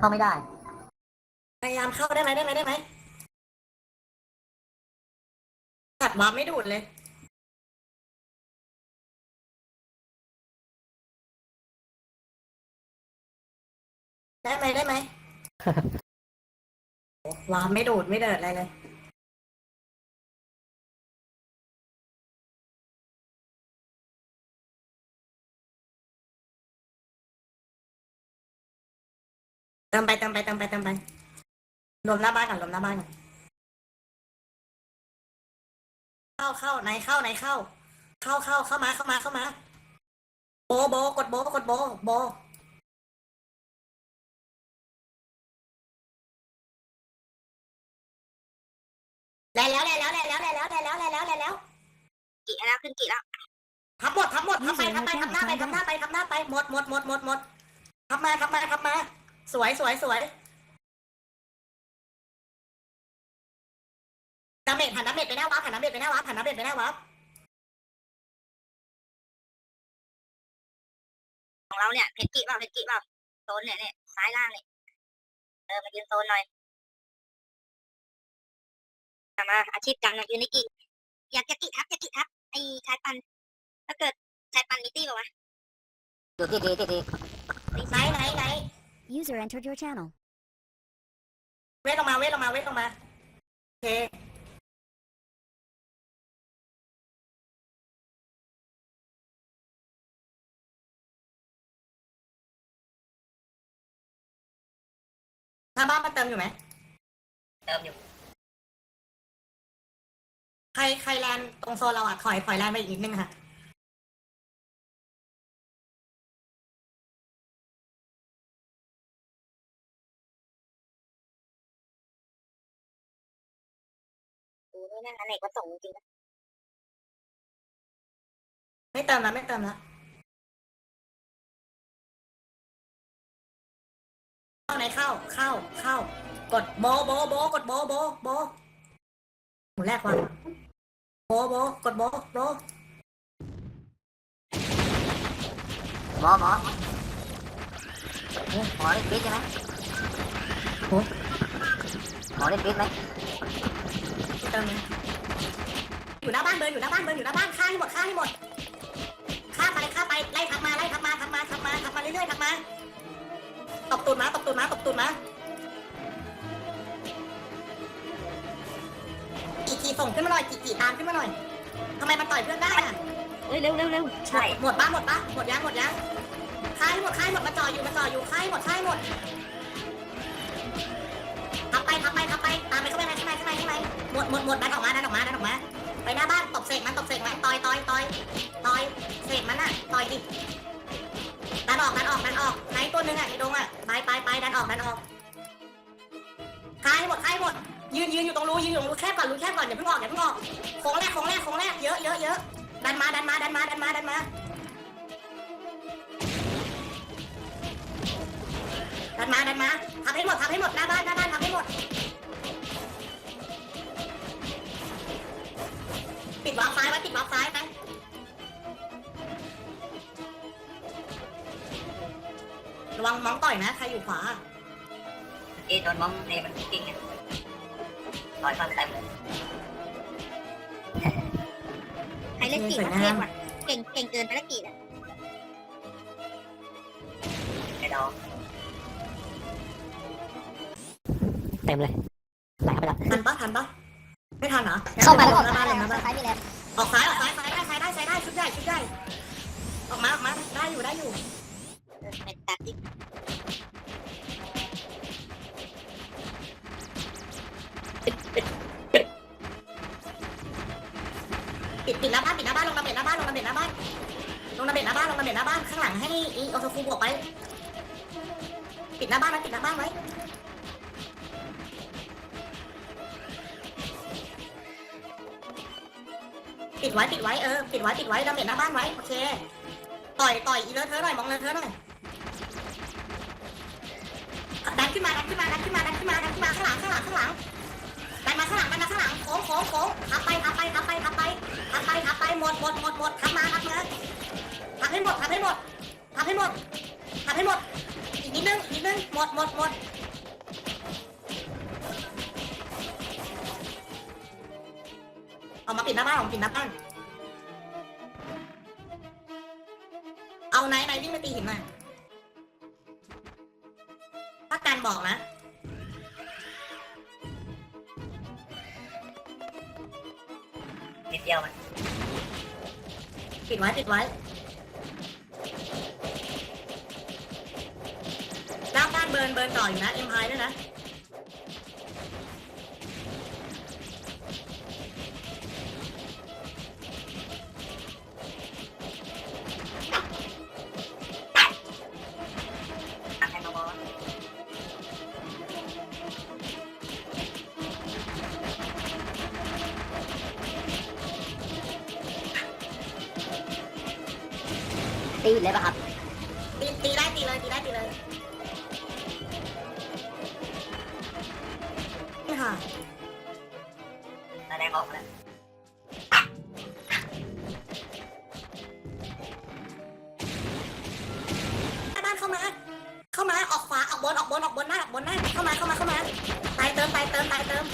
เข้าไม่ได้ พยายามเข้าได้ไหมได้ไหมได้ไหมตัดวาร์ปไม่ดูดเลย ได้ไหมได้ไหมโอ้วาร์ปไม่ดูดไม่เดิดอะไรเลย เติมไปเติมไปเติมไปเติมไปลมหน้าบ้านก่อนลมหน้าบ้านก่อนเข้าเข้าไหนเข้าไหนเข้า เข้าเข้าเข้ามาเข้ามาเข้ามา โบโบกดโบกดโบโบได้แล้วได้แล้วได้แล้วได้แล้วได้แล้วได้แล้วได้แล้วกี่แล้วขึ้นกี่แล้วทำหมดทำหมดทำไปทำไปทำหน้าไปทำหน้าไปทำหน้าไปหมดหมดหมดหมดหมดทำมาทำมาทั สวยสวยสวยดาเมจผ่านดาเมจไปหน้าวับผ่านดาเมจไปหน้าวับผ่านดาเมจไปหน้าวับของเราเนี่ยเพชรกี่เปล่าเพชรกี่เปล่าโซนเนี่ยเนี่ยซ้ายล่างเนี่ยเออมายืนโซนหน่อยทำมาอาชีพกันมายืนในกี่อยากจะกี่ทับจะกี่ทับไอ้ชายปันถ้าเกิดชายปันนิตี้บอกว่าอยู่ที่ดีที่ดีไหนไหนไหน User entered your channel. เวทลงมาเวทลงมาเวทลงมาโอเคหน้าบ้านมันเติมอยู่ไหมเติมอยู่ ใครใครแลนตรงโซนเราอะถอยถอยแลนไปอีกนิดนึงค่ะ ดูนี่นั่นอเนกประสงค์จริงๆนะไม่เติมแล้วไม่เติมแล้วเข้าไหนเข้า เข้า เข้า กดโบโบโบกดโบโบโบหมูแรกว่ะโบโบกดโบโบหมอหมอเอ๊ะหมอเล่นปีดใช่ไหมหมอเล่นปีดไหม เติมอยู่หน้าบ้านเบิร์นอยู่หน้าบ้านเบิร์นอยู่หน้าบ้านฆ่าให้หมดฆ่าให้หมดฆ่าไปฆ่าไปไล่ทับมาไล่ทับมาทับมาทับมาทับมาเรื่อยๆทับมาตบตูดมาตบตูดมาตบตูดมากี่กี่ส่งขึ้นมาหน่อยกี่กี่ตามขึ้นมาหน่อยทำไมมันต่อยเพื่อนได้อะเฮ้ยเร็วเร็วเร็วใช่หมดปะหมดปะหมดยังหมดยังค่ายหมดค่ายหมดมาจ่ออยู่มาจ่ออยู่ค่ายหมดค่ายหมด มดหมดหมดดันออกมาดันออกมาดันออกมา ไปหน้าบ้านตบเสกมันตบเสกมันต่อยต่อยต่อยต่อยเสกมันน่ะต่อยดิดันออกดันออกดันออกไหนตัวหนึ่งอะไอ้ดงอะไปไปไปดันออกดันออกค่ายหมดค่ายหมดยืนยืนอยู่ตรงรูยืนอยู่ตรงรูแคบก่อนรูแคบก่อนอย่าเพิ่งออกอย่าเพิ่งออกโค้งแรกโค้งแรกโค้งแรกเยอะเยอะเยอะดันมาดันมาดันมาดันมาดันมาดันมาดันมาทำให้หมดทำให้หมดหน้าบ้าน ระวังมองต่อยนะใครอยู่ขวาเอโดนมองเนี่ยมันจริงเนี่ยต่อยฟันเต็มเลยใครเล่นกี่ประเทศวะเก่งเก่งเกินไปละกี่อะไอ้ดอกเต็มเลยไหลเข้าไปแล้วทันปะทันปะไม่ทันเหรอเข้าไปแล้วหน้าบ้านเลยหน้าบ้านซ้ายมีแรงออกซ้ายออกซ้ายซ้ายได้ซ้ายได้ซ้ายได้ชุดใหญ่ชุดใหญ่ออกมาออกมาได้อยู่ได้อยู่เป็นตัดที่ปิ ลงระเบิดหน้าบ้านลงระเบิดหน้าบ้านข้างหลังให้อีโอโทฟูบวกไป ปิดหน้าบ้านไว้ปิดหน้าบ้านไว้ปิดไว้ปิดไว้เออปิดไว้ปิดไว้ระเบิดหน้าบ้านไว้โอเคต่อยต่อยอีเลอเทอหน่อยมองเลอเทอหน่อยดันขึ้นมาดันขึ้นมาดันขึ้นมาดันขึ้นมาดันขึ้นมาข้างหลังข้างหลังข้างหลังดันมาข้างหลังดันมาข้างหลังโค้งโค้งโค้งทับไปทับไปทับไปทับไปทับไปทับไปหมดหมดหมดหมดทับมาทับมา ให้หมดทับให้หมดทับให้หมดทับให้หมด อีกนิดนึงอีกนิดนึงหมดหมดหมดเอามาปิดหน้าบ้านเอามาปิดหน้าบ้านเอาไหนไหนวิ่งไปตีหินหน่อยถ้าการบอกนะนิดเดียวมันปิดไว้ปิดไว้หน้า บิร์นเบิร์นต่ออยู่นะเอ็มไอด้วยนะตีเลยป่ะครับ แดงออกแล้วหน้าบ้านเข้ามา เข้ามาออกขวาออกบนออกบนออกบนหน้าออกบนหน้าเข้ามาเข้ามาเข้ามาตายเติมตายเติมตายเติม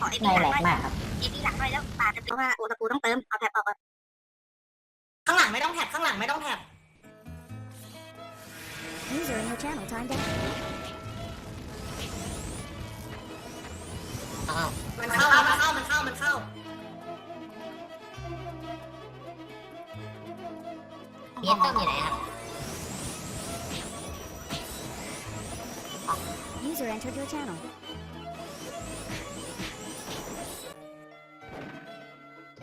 ขอเอในบีหลังแหลหน่อยกมากครับเอบีหลังหน่อยแล้วป่าจะเพราะว่าโอตะปูต้องเติมเอาแถบออกก่อนข้างหลังไม่ต้องแท็บข้างหลังไม่ต้องแท็บ User in your channel timed out. อ้าวมันเข้ามันเข้ามันเข้ามันเข้า เบียนต้มอยู่ไหนครับ User entered your channel.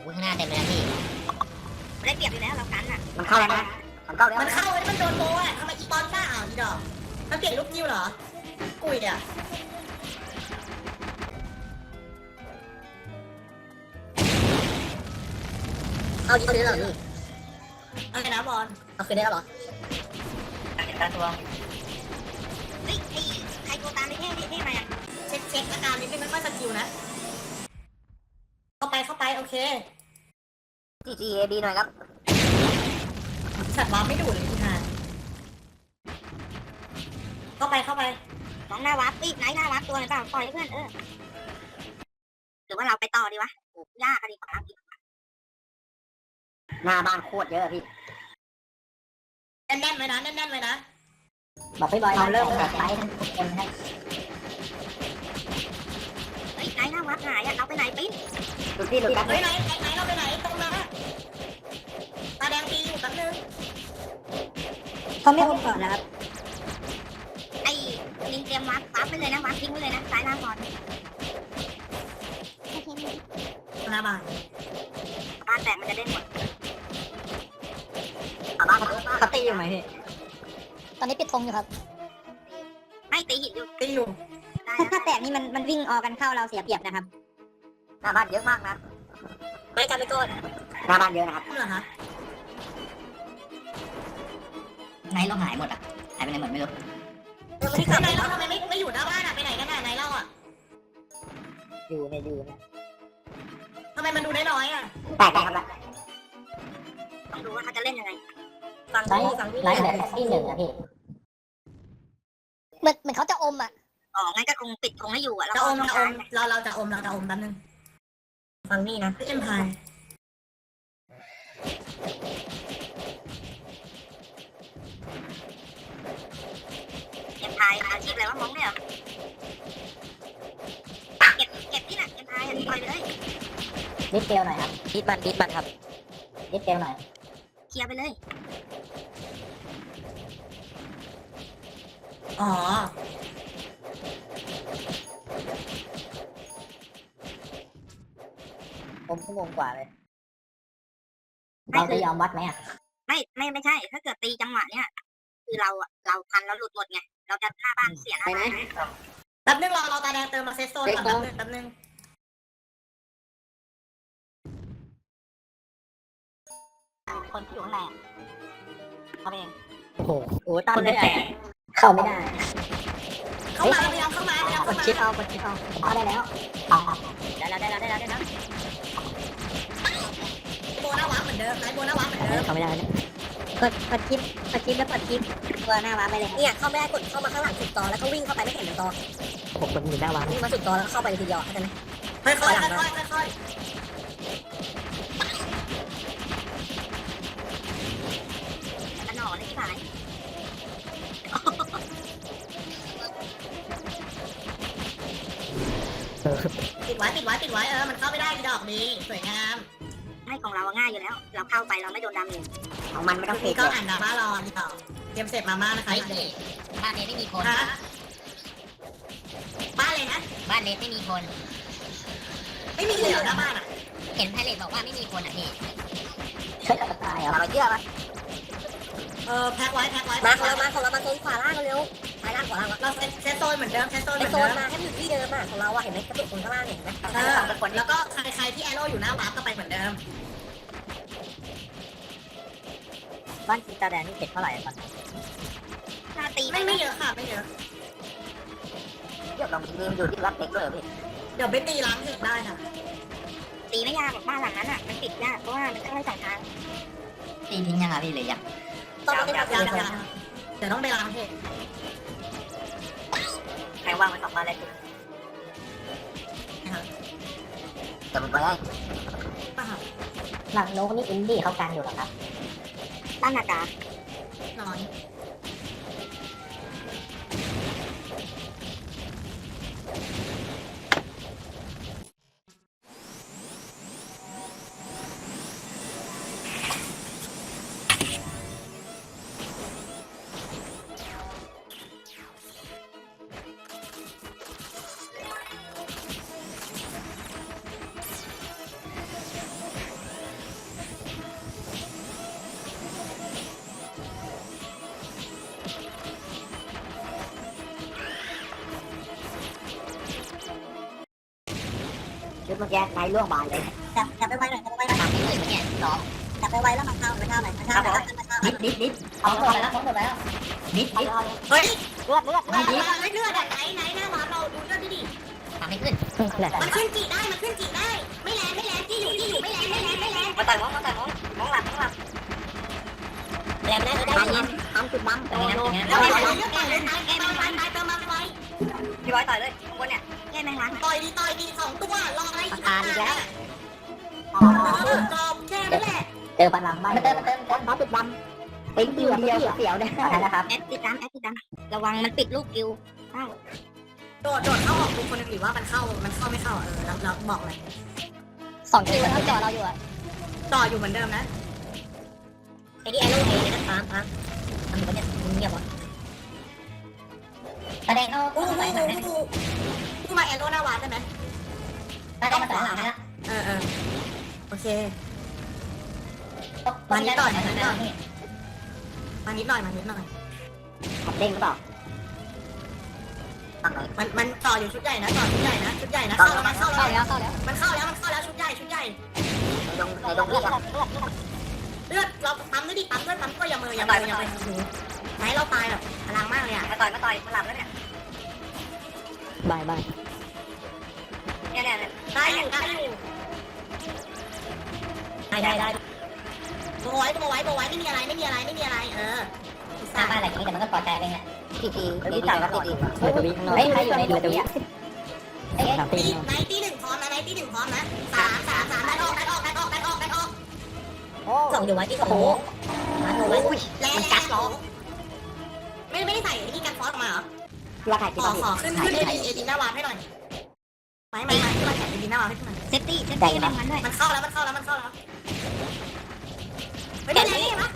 อุ้ยข้างหน้าเต็มเลยนะพี่ ได้เปรียบอยู่แล้วเรากันอะมันเข้าแล้วนะ มันเข้าแล้วมันเข้าเลยมันโดนโบอะทำไมอีปอนกล้าอ่าวอีดอกมันเปลี่ยนลูกนิ้วเหรอ กุยอะเอายิงคืนแล้วเหรอพี่อะไรนะบอลเอาคืนได้แล้วเหรอเห็นตาตัวเฮ้ยไอ้ใครโกตามได้เท่เท่มาอะเช็คเช็คอาการนิดนึงไม่ค่อยสกิลนะ เข้าไปเข้าไปโอเค จีจีเอบีหน่อยครับ สัตว์วาร์ปไม่ดูดเลยพี่ฮานเข้าไปเข้าไปน้องหน้าวัดปีกไหนหน้าวัดตัวหรือเปล่าปล่อยให้เพื่อนเออหรือว่าเราไปต่อดีวะโอ้ยากอะดิครับหน้าบ้านโคตรเยอะพี่แน่นๆไว้นะแน่นๆไว้นะบอกพี่บอยเราเริ่มแบบไลฟ์ทั้งทุกคนให้เฮ้ยไหนหน้าวัดหายอะเราไปไหนปิ๊นดูพี่ดูกันเฮ้ยไหนไหนไหนเราไปไหนตรงนั้น เขาไม่ผมก่อนนะครับ ไอ้ลิงเตรียมวัดวัดไปเลยนะวัดทิ้งไว้เลยนะซ้ายล่างก่อนหน้าบ้านบ้านแตกมันจะได้หมดบ้านเขาตีอยู่ไหมพี่ตอนนี้ปิดธงอยู่ครับไม่ตีหินอยู่ตีอยู่ได้ถ้าถ้าแตกนี่มันมันวิ่งออกกันเข้าเราเสียเปรียบนะครับหน้าบ้านเยอะมากนะไปกันไปก่อนหน้าบ้านเยอะนะครับ ไหนเราหายหมดอะหายไปไหนหมดไม่รู้ไหนเราทำไมไม่ไม่อยู่หน้าบ้านอะไปไหนกันอะไหนเราอะอยู่ไม่อยู่ทำไมมันดูน้อยๆอะแตกครับละต้องดูว่าเขาจะเล่นยังไงฟังดูฟังดูไลฟ์แบบที่หนึ่งอะพี่เหมือนเหมือนเขาจะอมอะอ๋องั้นก็คงปิดคงให้อยู่อะแล้วจะก็อมต้องจะอใช้มเราเราจะอมเราจะอมแป๊บนึงฟังนี่นะพี่เอ็มพายายอาชีพอะไรวะมองเนี่ยเหรอเก็บเก็บที่ไหนเก็บทายอะปล่อยไปเลยนิดเดียวหน่อยครับนิดมันนิดมันครับนิดเดียวหน่อยเคลียร์ไปเลย อ๋อ ผมชั่วโมงกว่าเลย เราจะยอมวัดไหมอะ ไม่ไม่ไม่ใช่ ถ้าเกิดตีจังหวะเนี้ย คือเราอะเราพันแล้วหลุดหมดไง เราจะหน้าบ้านเสียหน้าบ้านแป๊บนึงรอเราตาแดงเติมมาเซตโซนก่อนแป๊บนึงแป๊บนึงคนที่อยู่ข้างในอะเขาเองโอ้โหโอ้ตั้งไม่ได้เข้าไม่ได้ขึ้นมาชิปเอากดชิปเอาเอาได้แล้วได้แล้วได้แล้วได้แล้วได้แล้วโบนะวะเหมือนเดิมไลโบนะวะเหมือนเดิมเขาไม่ได้แล้ว กดกดชิปกดชิปแล้วกดชิปตัวหน้าวาร์ปไปเลยครับเนี่ยเข้าไม่ได้กดเข้ามาข้างหลังสุดตอแล้วก็วิ่งเข้าไปไม่เห็นหนึ่งตอผมกดหมุนหน้าวาร์ปวิ่งมาสุดตอแล้วเข้าไปเลยทีเดียวเข้าใจไหมค่อยๆค่อยๆค่อยกระหน่อเลยที่ผายๆปิดไว้ปิดไว้ปิดไว้เออมันเข้าไม่ได้ดอกดีสวยงามให้ ของเราง่ายอยู่แล้ว เราเข้าไปเราไม่โดนดาเมจของมันไม่ต้องเฟนี่ดก็อ่านดราม่ารอดีต่อเตรียมเสร็จมาม่านะคะเฮ้ยพี่บ้านเลสไม่มีคน ฮะบ้านเลยนะ บ้านเลสไม่มีคน ไม่มีเลยเหรอหน้าบ้านอะเห็นไพเรตบอกว่าไม่มีคนอะพี่ตายเหรอเราเชื่อปะเออแพ็คไว้แพ็คไว้มาของเรามาของเรามาโซนขวาล่างเร็วซ้ายล่างขวาล่างเราเซตเซตโซนเหมือนเดิมเซตโซนเหไอมือนโซเดินม มาให้มันอยู่ที่เดิมอะของเราอะเห็นไหมกระตุกตรงข้างล่างเห็นไหมเออแล้วก็ใครใครที่แอโร่อยู่หน้าวาร์ปก็ไปเหมือนเดิม บ้านกีตาแดงนี่เก็บเท่าไหร่ตอนถ้าตีไม่ไม่ไม่เยอะค่ะ ไม่เยอะเดี๋ยวเรามีมอยู่ที่รับเด็กด้วยพี่เดี๋ยวไปตีล้างเห็ดได้ค่ะ ตีไม่ยากหรอกบ้านหลังนั้นอะ มันปิดยากเพราะว่ามันเข้าได้สองทางตีทิ้งยังอะพี่เลยยังต้องไปตีล้างเดี๋ยวต้องไปล้างเห็ดใครว่างมาสองมาเลยแต่ผมไปได้ป่ะค่ะหลังโน้ตนี่อินดี้เขาการอยู่หรอครับ ตั้งอากาศนอน เมื่อกี้นายล่วงบานเลยจับจับไปไวหน่อยจับไปไวหน่อยทำไม่ถึงเนี่ยสองจับไปไวแล้วมันเข้ามันเข้าหน่อยมันเข้าแล้วมันเข้านิดนิดนิดเอาหมดแล้วหมดแล้วนิดนิดเฮ้ยเลือดเลือดเลือดเลือดไหนไหนหน้าวาร์ปเราดูเลือดดิดิทำไม่ขึ้นมันขึ้นจีได้มันขึ้นจีได้ ไม่แรงไม่แรงที่อยู่ที่อยู่ไม่แรงไม่แรงไม่แรงมาต่อยมองมาต่อยมองมองหลับมองหลับแรงไม่ได้ได้ยินทำจุดบั๊มตรงนี้นะตรงนี้นะแล้วไปเลือดไปเลยตายตายตายตายเติมมาไปพี่ บอยต่อยเลยข้างบนเนี่ยแก้แมงลักต่อยดีต่อยดีสองตัวรออะไรอีกจอมแค่นั้นแหละเจอพลังบ้านเติมเติมเติมบั๊มจุดบั๊มเป็นเดียวเดียวเสียวเนี่ยนะครับแอดติดตามแอดติดตามระวังมันปิดลูกกิวเข้าโดดโดดเข้าออกดูคนหนึ่งหรือว่ามันเข้ามันเข้าไม่เข้าเออเราเราบอกเลยสองคิวที่จอเราอยู่อะต่ออยู่เหมือนเดิมนะไอ้นี่ไอ้ลูกไอ้นี่นะปามปามทำอยู่เนี่ยมึงเงียบวะ อู้ผู้หูใส่หน่อยนะอู้หูมาแอนโรนาวานได้ไหมแสดงมาสองหลังนะเออเออโอเค มานิดหน่อยมานิดหน่อยมานิดหน่อยมานิดหน่อยขับเด้งหรือเปล่าตั้งไหนมันมันต่ออยู่ชุดใหญ่นะต่อชุดใหญ่นะชุดใหญ่นะเข้าแล้วมันเข้าเข้าแล้วแล้วเข้าแล้วมันเข้าแล้วมันเข้าแล้วชุดใหญ่ชุดใหญ่ในดงในดงเลือดเลือดเลือดเราปั๊มด้วยดิปั๊มด้วยปั๊มก็อย่ามืออย่ามืออย่ามือไหนเราตายแบบพลังมากเลยอะมาต่อยมาต่อยมาหลับแล้วเนี่ย บายบายเนี่ยเนี่ยได้อยู่ได้อยู่ได้ได้ได้โบไว้โบไว้โบไว้ไม่มีอะไรไม่มีอะไรไม่มีอะไร เออสร้างบ้านอะไรอย่างนี้แต่มันก็พอใจเองอะพี่พีพี่สามแล้วพี่พีเฮ้ยใครอยู่ในดงนี้เอ๊ะตีไหนตีหนึ่งพร้อมนะไหนตีหนึ่งพร้อมนะสามสามสามดันออกดันออกดันออกดันออกดันออกส่งอยู่ไว้ที่สองมาโอ้ยแรงแรงไม่ไม่ได้ใส่ที่กันฟอสมาเหรอ ราคาขกี่อบาทขอขึ้นขึ้นเอดีเอดีหน้าวาร์ปให้หน่อยไม่ไม่ไม่ขึ้นมาแข่งเอดีหน้าวาร์ปให้หน่อยเซฟตี้เซฟตี้แมงมันด้วยมันเข้าแล้วมันเข้าแล้วมันเข้าแล้วไม่ได้แรงนี่ปะ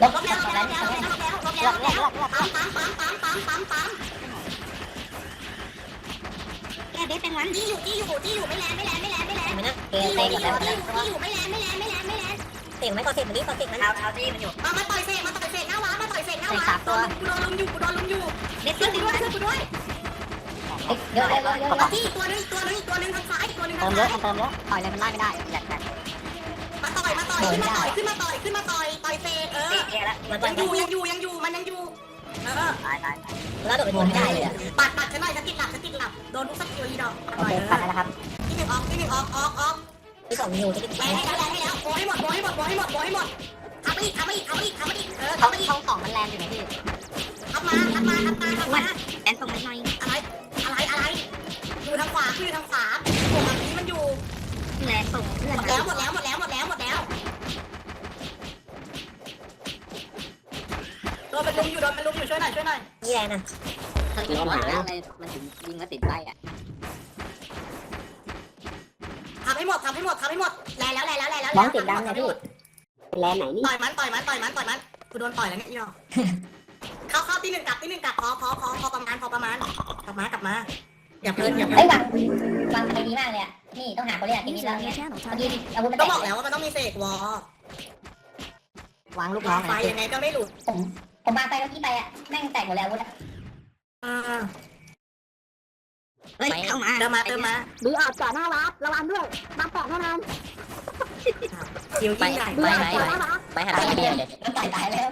ลบลบแล้วลบแล้วลบแล้วลบแล้วลบแล้วลบแล้วปั๊มปั๊มปั๊มปั๊มปั๊มปั๊มปั๊มแก้เบสแมงมันที่อยู่ที่อยู่ที่อยู่ไม่แรงไม่แรงไม่แรงไม่แรงไม่นะเกที่ย์อยู่เตะที่หมดอยู่แล้วที่อยู่ไม่แรงไม่แรงไม่แรงไม่แรงเตะไม่ก็เตะมันนี่ก็เตะมันเอาเอาที่มันอยู่มามาต่อยเสาร์ปมาต่สกหน้าวกูโดนลุมอยู่กูโดนลุมอยู่เบสช่วยตี้กูด้วยช่วยกูด้วยเดี๋ยอะเยอะเยอะมาที่ตัวนึงตัวนึงตัวนึงทางซ้ายตัวนึงเติทางมเยซ้าอะยเติมเยอะต่อยเลยมันไล่ไม่ได้อยากมาต่อยมาต่อยขึ้นมาต่อยขึ้นมาต่อยขึ้นมาต่อยต่อยเสกเออเตะแย่แล้วมันยังอยู่ยังอยู่ยังอยู่มันยังอยู่เออตายตายแล้วโดดไปโดนไม่ได้เลยปัดปัดฉันหน่อยฉันติดหลับฉันติดหลับโดนทุกสักตัวอีดอกโอเคปัดแล้วครับที่หนึ่งออกที่หนึ่งออกออกออกที่สองนิวที่แรงให้แล้วแรงให้แล้วโบให้หมดโบให้หมดโบให้หมดโบให้หมดทำมาอีกทำมาอีกทำมาอีก นแรงอยู่ไหมพี่ทำมาทำมาทำมาทำมาแอนส่งมาหน่อยอะไรอะไรอะไรอยู่ทางขวาอยู่ทางขวาพวกมันนี้มันอยู่แลส่งเพื่อนหมดมาแล้วหมดแล้วหมดแล้วหมดแล้วหมดแล้วโดนเป็นลุมอยู่โดนเป็นลุมอยู่ช่วยหน่อยช่วยหน่อยนี่แรงนะถ้ายิยิงงหาหาแล้แล้ววเลยมันถึงยิงแล้วติดไส้อะทำให้หมดทำให้หมดทำให้หมดแรงแล้วแรงแล้วแรงแล้วมองติดดำนะพี่เป็นแรงไหนนี่ต่อยมันต่อยมันต่อยมันต่อยมัน กูโดนต่อยแล้วเนี่ยอีดอกเข้าเข้าที่หนึ่งกลับที่หนึ่งกลับพอพอพอพอประมาณพอประมาณกลับมากลับมาอย่าเพลินอย่าเพลิเฮ้ยนวางวางไปดีมากเลยอะ นี่ต้องหาคนเล่นทีนี้ User แล้ว in เนี่ your ย channel เมื่อ timed กี้ out. อาวุธมันก็แตบอกกแล้วว่ามันต้องมีเสกวอลวางลูกน้องไฟนะยังไงก็ไม่หลุดผมผมวางไปเมื่อกี้ไปอะแม่งแตกหมดแล้วอาวุธอะอ่าเฮ้ยเข้ามาเติมมาเติมมา ดีออกจ่อหน้าวัดระวังด้วยมาแปะเท่านั้น คิวยิ่งใหญ่ไปไหนไปหาตายเลยมันตายตายแล้ว